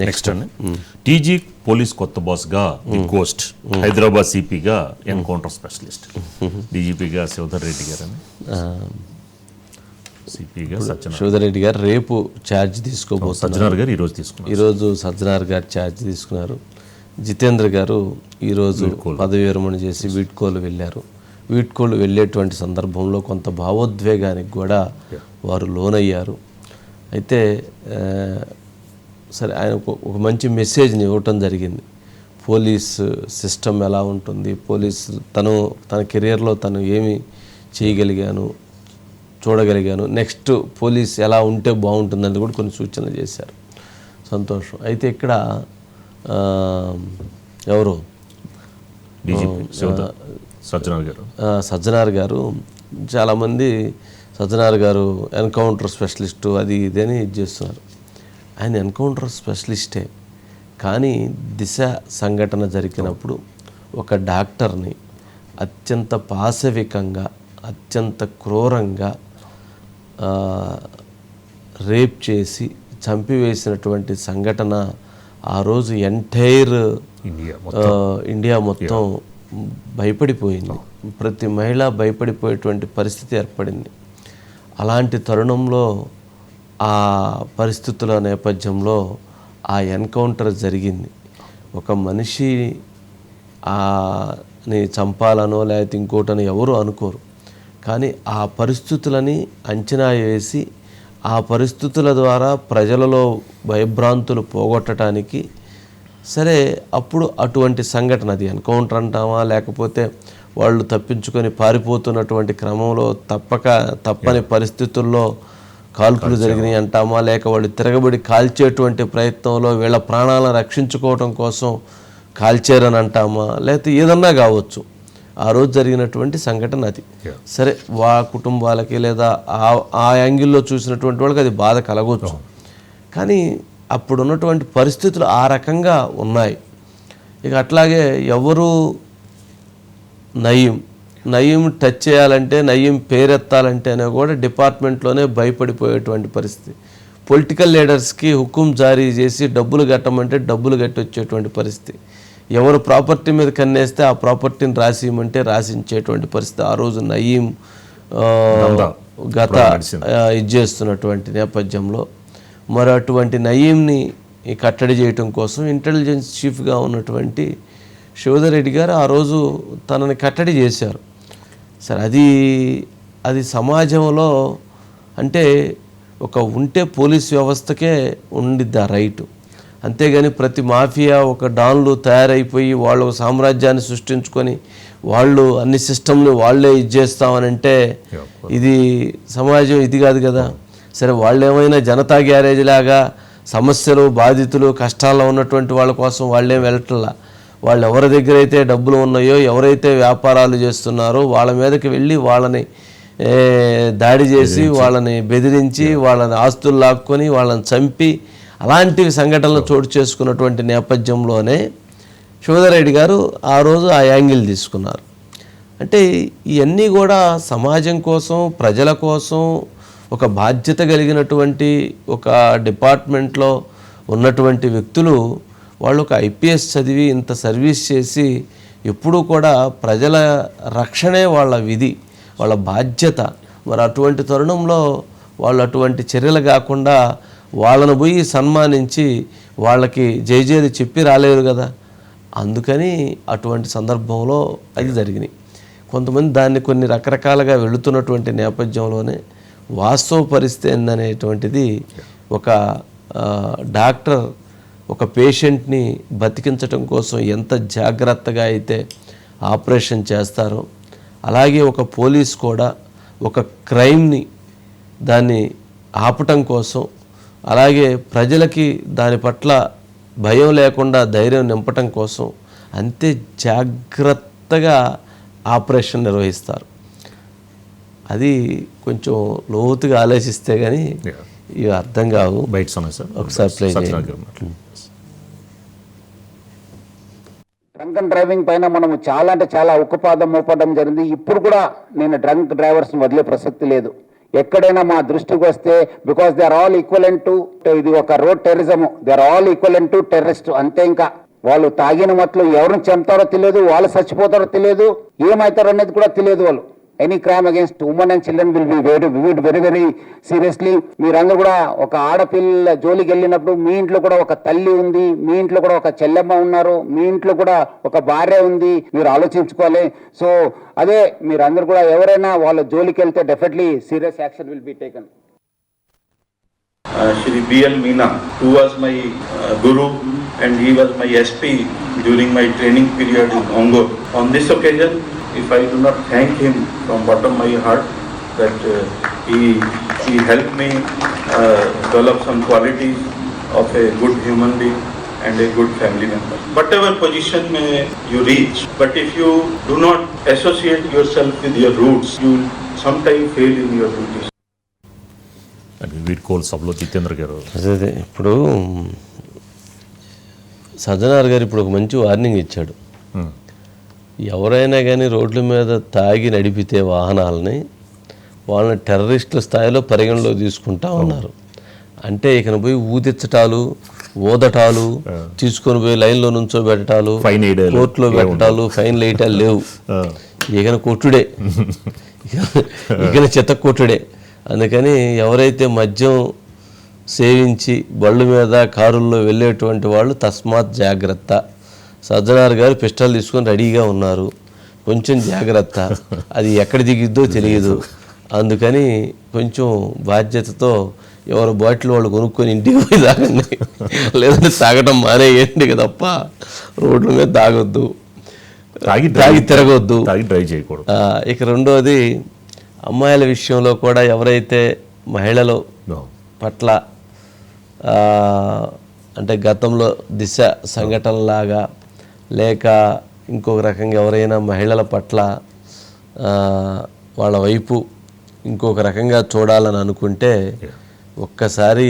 Next అండి TG police కొత్త బాస్గా గోస్ట్ హైదరాబాద్ సిపిగా ఎన్కౌంటర్ స్పెషలిస్ట్ డీజీపీగా శివధర్ రెడ్డి గారని? సిపిగా సత్యనారాయణ శివధరెడ్డి గారు రేపు ఛార్జ్ తీసుకోబోతున్నారు. సజ్జనార్ గారు ఈరోజు తీసుకున్నారు. ఈరోజు సజ్జనార్ గారు ఛార్జ్ తీసుకున్నారు. జితేంద్ర గారు ఈరోజు పదవి విరమణ చేసి వీడ్కోలు వెళ్ళారు. వీడ్కోలు వెళ్ళేటువంటి సందర్భంలో కొంత భావోద్వేగానికి కూడా వారు లోనయ్యారు. అయితే సరే ఆయన ఒక- మంచి మెసేజ్ని ఇవ్వటం జరిగింది. పోలీస్ సిస్టమ్ ఎలా ఉంటుంది? పోలీస్ తను తన కెరియర్లో తను ఏమి చేయగలిగాను చూడగలిగాను? నెక్స్ట్ పోలీస్ ఎలా ఉంటే బాగుంటుందని కూడా కొన్ని సూచనలు చేశారు. సంతోషం. అయితే ఇక్కడ ఎవరు? సజ్జనార్ గారు. సజ్జనార్ గారు. చాలామంది సజ్జనార్ గారు ఎన్కౌంటర్ స్పెషలిస్టు అది ఇది అని ఇది చేస్తున్నారు. ఆయన ఎన్కౌంటర్ స్పెషలిస్టే. కానీ దిశ సంఘటన జరిగినప్పుడు ఒక డాక్టర్ని అత్యంత పాశవికంగా అత్యంత క్రూరంగా రేప్ చేసి చంపివేసినటువంటి సంఘటన ఆ రోజు ఎంటైర్ ఇండియా మొత్తం. భయపడిపోయింది. ప్రతి మహిళ భయపడిపోయేటువంటి పరిస్థితి ఏర్పడింది. అలాంటి తరుణంలో ఆ పరిస్థితుల నేపథ్యంలో ఆ ఎన్కౌంటర్ జరిగింది. ఒక మనిషి ఆ ని చంపాలనో లేకపోతే ఇంకోటనో ఎవరు అనుకోరు. కానీ ఆ పరిస్థితులని అంచనా వేసి ఆ పరిస్థితుల ద్వారా ప్రజలలో భయభ్రాంతులు పోగొట్టడానికి సరే అప్పుడు అటువంటి సంఘటన అది ఎన్కౌంటర్ అంటామా? లేకపోతే వాళ్ళు తప్పించుకొని పారిపోతున్నటువంటి క్రమంలో తప్పక తప్పని పరిస్థితుల్లో కాల్పులు జరిగినాయి అంటామా? లేక వాళ్ళు తిరగబడి కాల్చేటువంటి ప్రయత్నంలో వీళ్ళ ప్రాణాలను రక్షించుకోవడం కోసం కాల్చారని అంటామా? లేకపోతే ఏదన్నా కావచ్చు. ఆ రోజు జరిగినటువంటి సంఘటన అది. సరే వా కుటుంబాలకి లేదా ఆ ఆ యాంగిల్లో చూసినటువంటి వాళ్ళకి అది బాధ కలగవచ్చు. కానీ అప్పుడు ఉన్నటువంటి పరిస్థితులు ఆ రకంగా ఉన్నాయి. ఇక అట్లాగే ఎవరు నయీం? నయీం టచ్ చేయాలంటే నయీం పేరెత్తాలంటేనే కూడా డిపార్ట్మెంట్లోనే భయపడిపోయేటువంటి పరిస్థితి. పొలిటికల్ లీడర్స్కి హుకుం జారీ చేసి డబ్బులు కట్టమంటే డబ్బులు కట్టి వచ్చేటువంటి పరిస్థితి. ఎవరు ప్రాపర్టీ మీద కన్నేస్తే ఆ ప్రాపర్టీని రాసియమంటే రాసించేటువంటి పరిస్థితి. ఆ రోజు నయీం గత ఆ, ఇది చేస్తున్నటువంటి నేపథ్యంలో. మరి అటువంటి నయీంని కట్టడి చేయటం కోసం ఇంటెలిజెన్స్ చీఫ్గా ఉన్నటువంటి శివధర్ రెడ్డి గారు ఆ రోజు తనని కట్టడి చేశారు. సరే అది అది సమాజంలో అంటే ఒక ఉంటే పోలీస్ వ్యవస్థకే ఉండిద్ది ఆ రైటు. అంతేగాని ప్రతి మాఫియా ఒక డాన్లు తయారైపోయి వాళ్ళు ఒక సామ్రాజ్యాన్ని సృష్టించుకొని వాళ్ళు అన్ని సిస్టమ్ని వాళ్ళే ఇది చేస్తామనంటే ఇది సమాజం ఇది కాదు కదా. సరే వాళ్ళు ఏమైనా జనతా గ్యారేజ్ లాగా సమస్యలు బాధితులు కష్టాల్లో ఉన్నటువంటి వాళ్ళ కోసం వాళ్ళేం వెళ్ళట్లా? వాళ్ళు ఎవరి దగ్గర అయితే డబ్బులు ఉన్నాయో ఎవరైతే వ్యాపారాలు చేస్తున్నారో వాళ్ళ మీదకి వెళ్ళి వాళ్ళని దాడి చేసి వాళ్ళని బెదిరించి వాళ్ళని ఆస్తులు లాక్కొని వాళ్ళని చంపి అలాంటి సంఘటనలు చోటు చేసుకున్నటువంటి నేపథ్యంలోనే శివధరెడ్డి గారు ఆ రోజు ఆ యాంగిల్ తీసుకున్నారు. అంటే ఇవన్నీ కూడా సమాజం కోసం ప్రజల కోసం ఒక బాధ్యత కలిగినటువంటి ఒక డిపార్ట్మెంట్లో ఉన్నటువంటి వ్యక్తులు వాళ్ళు ఒక ఐపీఎస్ చదివి ఇంత సర్వీస్ చేసి ఎప్పుడూ కూడా ప్రజల రక్షణే వాళ్ళ విధి వాళ్ళ బాధ్యత. మరి అటువంటి తరుణంలో వాళ్ళు అటువంటి చర్యలు కాకుండా వాళ్ళను పోయి సన్మానించి వాళ్ళకి జైజేది చెప్పి రాలేరు కదా. అందుకని అటువంటి సందర్భంలో అది జరిగినాయి. కొంతమంది దాన్ని కొన్ని రకరకాలుగా వెళుతున్నటువంటి నేపథ్యంలోనే వాస్తవ పరిస్థితి ఏందనేటువంటిది ఒక డాక్టర్ ఒక పేషెంట్ని బతికించటం కోసం ఎంత జాగ్రత్తగా అయితే ఆపరేషన్ చేస్తారో అలాగే ఒక పోలీస్ కూడా ఒక క్రైమ్ని దాన్ని ఆపటం కోసం అలాగే ప్రజలకి దాని పట్ల భయం లేకుండా ధైర్యం నింపటం కోసం అంతే జాగ్రత్తగా ఆపరేషన్ నిర్వహిస్తారు. అది కొంచెం లోతుగా ఆలోచిస్తే కానీ. ఇవి అర్థం కావు. ఉన్నాయి సార్ ఒకసారి సత్యనారాయణ గారు మాట్లాడండి. డ్రంక్ డ్రైవింగ్ పైన మనం చాలా అంటే చాలా ఉక్కుపాదం మోపడం జరిగింది. ఇప్పుడు కూడా నేను డ్రంక్ డ్రైవర్స్ వదిలే ప్రసక్తి లేదు. ఎక్కడైనా మా దృష్టికి వస్తే because they are all equivalent to ఇది ఒక road terrorism they are all equivalent to terrorist అంతే ఇంకా. వాళ్ళు తాగిన మట్లు ఎవరిని చంపుతారో తెలియదు వాళ్ళు చచ్చిపోతారో తెలియదు ఏమవుతారో అనేది కూడా తెలియదు వాళ్ళు. Any crime against women and children will be very very very seriously మీరందరూ కూడా ఒక ఆడపిల్ల జోలికి వెళ్ళినప్పుడు మీ ఇంట్లో కూడా ఒక తల్లి ఉంది మీ ఇంట్లో కూడా ఒక చెల్లెమ్మ ఉన్నారు మీ ఇంట్లో కూడా ఒక భార్య ఉంది మీరు ఆలోచించుకోవాలి సో అదే మీరందరూ కూడా ఎవరైనా వాళ్ళ జోలికి వెళ్తే definitely serious action will be taken uh, Shri B.L. Meena, who was my uh, guru and he was my SP during my training period in Ongor. On this occasion, if I do not thank him from bottom of my heart, that uh, he, he helped me uh, develop some qualities of a good human being and a good family member. Whatever position may you reach, but if you do not associate yourself with your roots, you will sometime fail in your duties. అని వీడ్కోల్ సభలో జితేంద్ర గారు అదే అదే ఇప్పుడు సజ్జనార్ గారు ఇప్పుడు ఒక మంచి వార్నింగ్ ఇచ్చాడు ఎవరైనా కానీ రోడ్ల మీద తాగి నడిపితే వాహనాలని వాళ్ళని టెర్రరిస్టుల స్థాయిలో పరిగణలో తీసుకుంటా ఉన్నారు. అంటే ఇకన పోయి ఊదిచ్చటాలు ఊదటాలు తీసుకొని పోయి లైన్లో ఫైన్ వేయడాలు, కోర్టులో పెట్టడాలు ఫైన్లు వేయటాలు లేవు. ఇకన కొట్టుడే. ఇకన చెత్త కొట్టుడే. అందుకని ఎవరైతే మద్యం సేవించి బళ్ళు మీద కారుల్లో వెళ్ళేటువంటి వాళ్ళు తస్మాత్ జాగ్రత్త. సజ్జనార్ గారు పిస్టల్ తీసుకొని రెడీగా ఉన్నారు. కొంచెం జాగ్రత్త. అది ఎక్కడ దిగిద్దో తెలియదు. అందుకని కొంచెం బాధ్యతతో ఎవరు బాటిల్ వాళ్ళు కొనుక్కొని ఇంటికి పోయి తాగండి. లేదంటే తాగటం మానేయండి తప్ప రోడ్ల మీద తాగొద్దు. తాగి తాగి తిరగొద్దు. తాగి డ్రైవ్ చేయకూడదు. ఇక రెండోది అమ్మాయిల విషయంలో కూడా ఎవరైతే మహిళలు. పట్ల అంటే గతంలో దిశ సంఘటనలాగా లేక ఇంకొక రకంగా ఎవరైనా మహిళల పట్ల వాళ్ళ వైపు ఇంకొక రకంగా చూడాలని అనుకుంటే ఒక్కసారి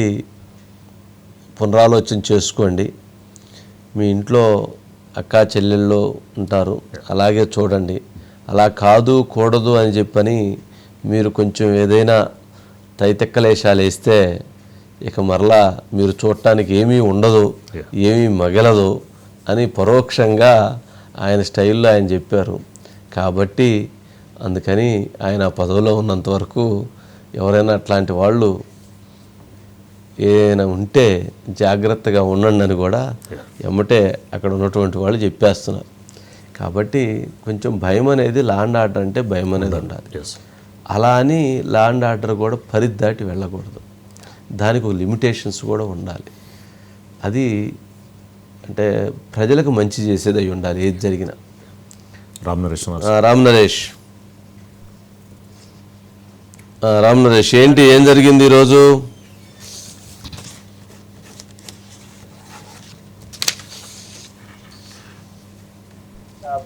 పునరాలోచన చేసుకోండి. మీ ఇంట్లో అక్కా చెల్లెళ్ళు ఉంటారు అలాగే చూడండి. అలా కాదు కూడదు అని చెప్పని మీరు కొంచెం ఏదైనా తైతెక్కలేశాలు వేస్తే ఇక మరలా మీరు చూడటానికి ఏమీ ఉండదు ఏమీ మగలదు. అని పరోక్షంగా ఆయన స్టైల్లో ఆయన చెప్పారు. కాబట్టి అందుకని ఆయన ఆ పదవిలో ఉన్నంత వరకు ఎవరైనా అట్లాంటి వాళ్ళు ఏదైనా ఉంటే జాగ్రత్తగా ఉండండి అని కూడా ఎమ్మటే అక్కడ ఉన్నటువంటి వాళ్ళు చెప్పేస్తున్నారు. కాబట్టి కొంచెం భయం అనేది లాండ్ ఆర్డర్ అంటే భయం అనేది ఉండాలి. అలా అని లాండ్ ఆర్డర్ కూడా పరిధి దాటి వెళ్ళకూడదు. దానికి ఒక లిమిటేషన్స్ కూడా ఉండాలి. అది అంటే ప్రజలకు మంచి చేసేది అయి ఉండాలి ఏది జరిగినా. రామ్ నరేష్ రామ్ నరేష్. రామ్ నరేష్ ఏంటి ఏం జరిగింది ఈరోజు?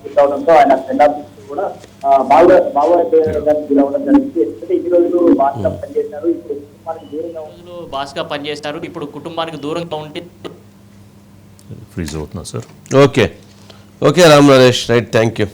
ఫిల్ అవడంతో ఆయన సెండ్ ఆఫ్ ఇస్తూ కూడా ఆ, బాగా బాగా ఫీల్ అవ్వడం జరిగింది. ఎందుకంటే ఇన్ని రోజులు బాగా పనిచేశారు. ఇప్పుడు కుటుంబానికి దూరంగా ఉన్నారు. రోజులు బాస్గా పనిచేస్తారు ఇప్పుడు కుటుంబానికి దూరంగా ఉంటే ఫ్రీజ్ అవుతున్నా sir okay okay Ram Naresh right thank you